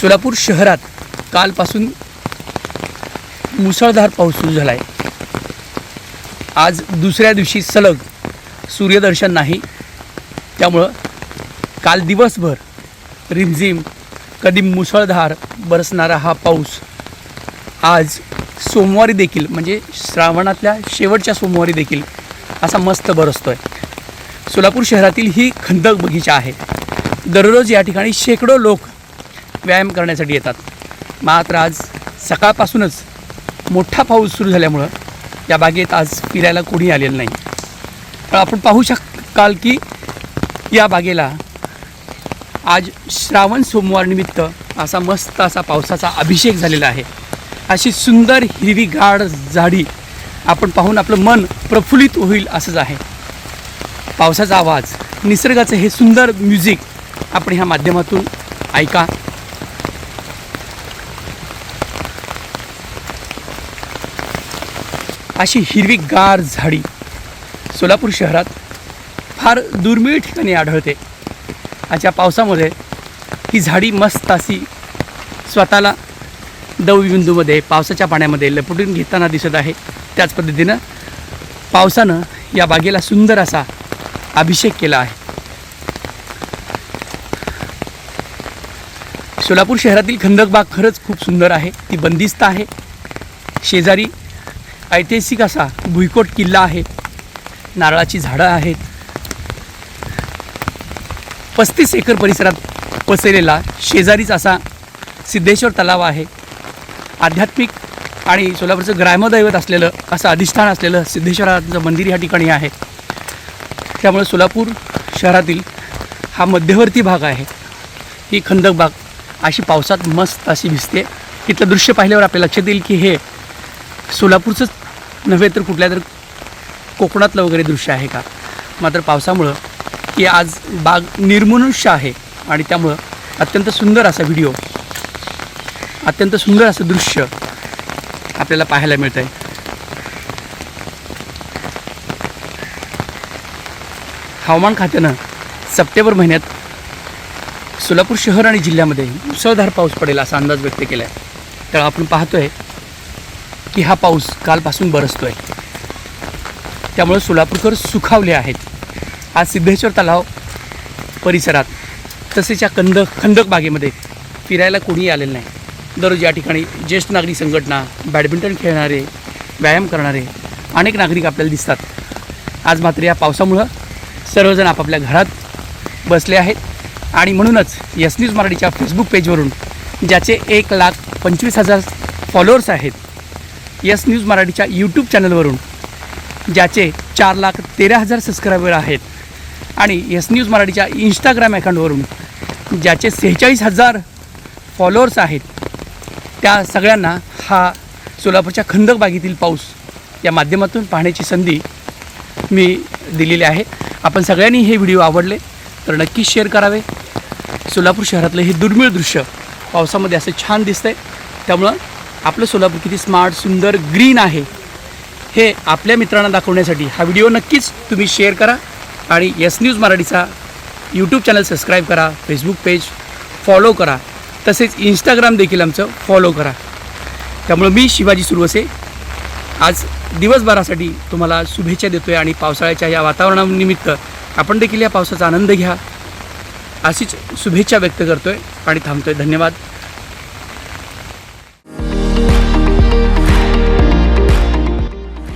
सोलापूर शहरात कालपासून मुसळधार पाऊस सुरू झाला आहे आज दुसऱ्या दिवशी सलग सूर्यदर्शन नाही. त्यामुळं काल दिवसभर रिमझिम कधी मुसळधार बरसणारा हा पाऊस आज सोमवारी देखील म्हणजे श्रावणातल्या शेवटच्या सोमवारी देखील असा मस्त बरसतो आहे सोलापूर शहरातील ही खंदक बगीचा आहे. दररोज या ठिकाणी शेकडो लोक व्यायाम करण्यासाठी येतात. मात्र आज सकाळपासूनच मोठा पाऊस सुरू झाल्यामुळं या बागेत आज फिरायला कोणी आलेलं नाही. तर आपण पाहू शकाल की या बागेला आज श्रावण सोमवार निमित्त असा मस्त असा पावसाचा अभिषेक झालेला आहे. अशी सुंदर हिरवीगार झाडी आपण पाहून आपलं मन प्रफुल्लित होईल असंच आहे. पावसाचा आवाज निसर्गाचं हे सुंदर म्युझिक आपण ह्या माध्यमातून ऐका. अशी हिरवीगार झाडी सोलापूर शहरात फार दुर्मिळ ठिकाणी आढळते. आजच्या पावसामध्ये ही झाडी मस्त अशी स्वतःला दवबिंदूमध्ये पावसाच्या पाण्यामध्ये लपटून घेताना दिसत आहे. त्याच पद्धतीनं पावसानं या बागेला सुंदर असा अभिषेक केला आहे. सोलापूर शहरातील खंदक बाग खरंच खूप सुंदर आहे. ती बंदिस्त आहे. शेजारी ऐतिहासिक असा भुईकोट किल्ला आहे. नारळाची झाडं आहेत. पस्तीस एकर परिसरात पसरलेला शेजारीच असा सिद्धेश्वर तलाव आहे. आध्यात्मिक आणि सोलापूरचं ग्रामदैवत असलेलं असं अधिष्ठान असलेलं सिद्धेश्वराचं मंदिर या ठिकाणी आहे. त्यामुळे सोलापूर शहरातील हा मध्यवर्ती भाग आहे. ही खंदक बाग अशी पावसात मस्त अशी दिसते. इथलं दृश्य पाहिल्यावर आपल्या लक्षात येईल की हे सोलापूरचंच नव्हे तर कुठल्या तर कोकणातलं वगैरे दृश्य आहे का? मात्र पावसामुळं ही आज बाग निर्मनुष्य आहे आणि त्यामुळं अत्यंत सुंदर असा व्हिडिओ अत्यंत सुंदर असं दृश्य आपल्याला पाहायला मिळतं आहे हवामान खात्यानं सप्टेंबर महिन्यात सोलापूर शहर आणि जिल्ह्यामध्ये मुसळधार पाऊस पडेल असा अंदाज व्यक्त केला आहे तर आपण पाहतोय की हा पाऊस कालपासून बरसतोय. त्यामुळे सोलापूरकर सुखावले आहेत. आज सिद्धेश्वर तलाव परिसरात तसेच या कंद खंदक बागेमध्ये फिरायला कोणीही आलेलं नाही. दररोज या ठिकाणी ज्येष्ठ नागरिक संघटना बॅडमिंटन खेळणारे व्यायाम करणारे अनेक नागरिक आपल्याला दिसतात. आज मात्र या पावसामुळं सर्वजण आपापल्या घरात बसले आहेत आणि म्हणूनच यस न्यूज मराठीच्या फेसबुक पेजवरून ज्याचे एक लाख पंचवीस हजार फॉलोअर्स आहेत यस न्यूज मराठीच्या यूट्यूब चॅनलवरून ज्याचे चार लाख तेरा हजार सबस्क्रायबर आहेत. आणि यस न्यूज मराठीच्या इंस्टाग्राम अकाउंटवरून ज्याचे सेहेचाळीस हजार फॉलोअर्स आहेत. त्या सगळ्यांना हा सोलापूरच्या खंदक बागेतील पाऊस या माध्यमातून पाहण्याची संधी मी दिलेली आहे. आपण सगळ्यांनी हे व्हिडिओ आवडले तर नक्कीच शेअर करावे. सोलापूर शहरातलं हे दुर्मिळ दृश्य पावसामध्ये असं छान दिसतंय. त्यामुळं आपलं सोलापूर किती स्मार्ट सुंदर ग्रीन आहे हे आपल्या मित्रांना दाखवण्यासाठी हा व्हिडिओ नक्कीच तुम्ही शेअर करा आणि यस न्यूज मराठीचा यूट्यूब चॅनल सबस्क्राईब करा फेसबुक पेज फॉलो करा तसेच इंस्टाग्राम देखील आमचं फॉलो करा. त्यामुळं मी शिवाजी सुरवसे. आज दिवसभरासाठी तुम्हाला शुभेच्छा देतो आहे आणि पावसाळ्याच्या या वातावरणानिमित्त आपण देखील या पावसाचा आनंद घ्या. अशीच शुभेच्छा व्यक्त करतो आहे आणि थांबतो आहे धन्यवाद.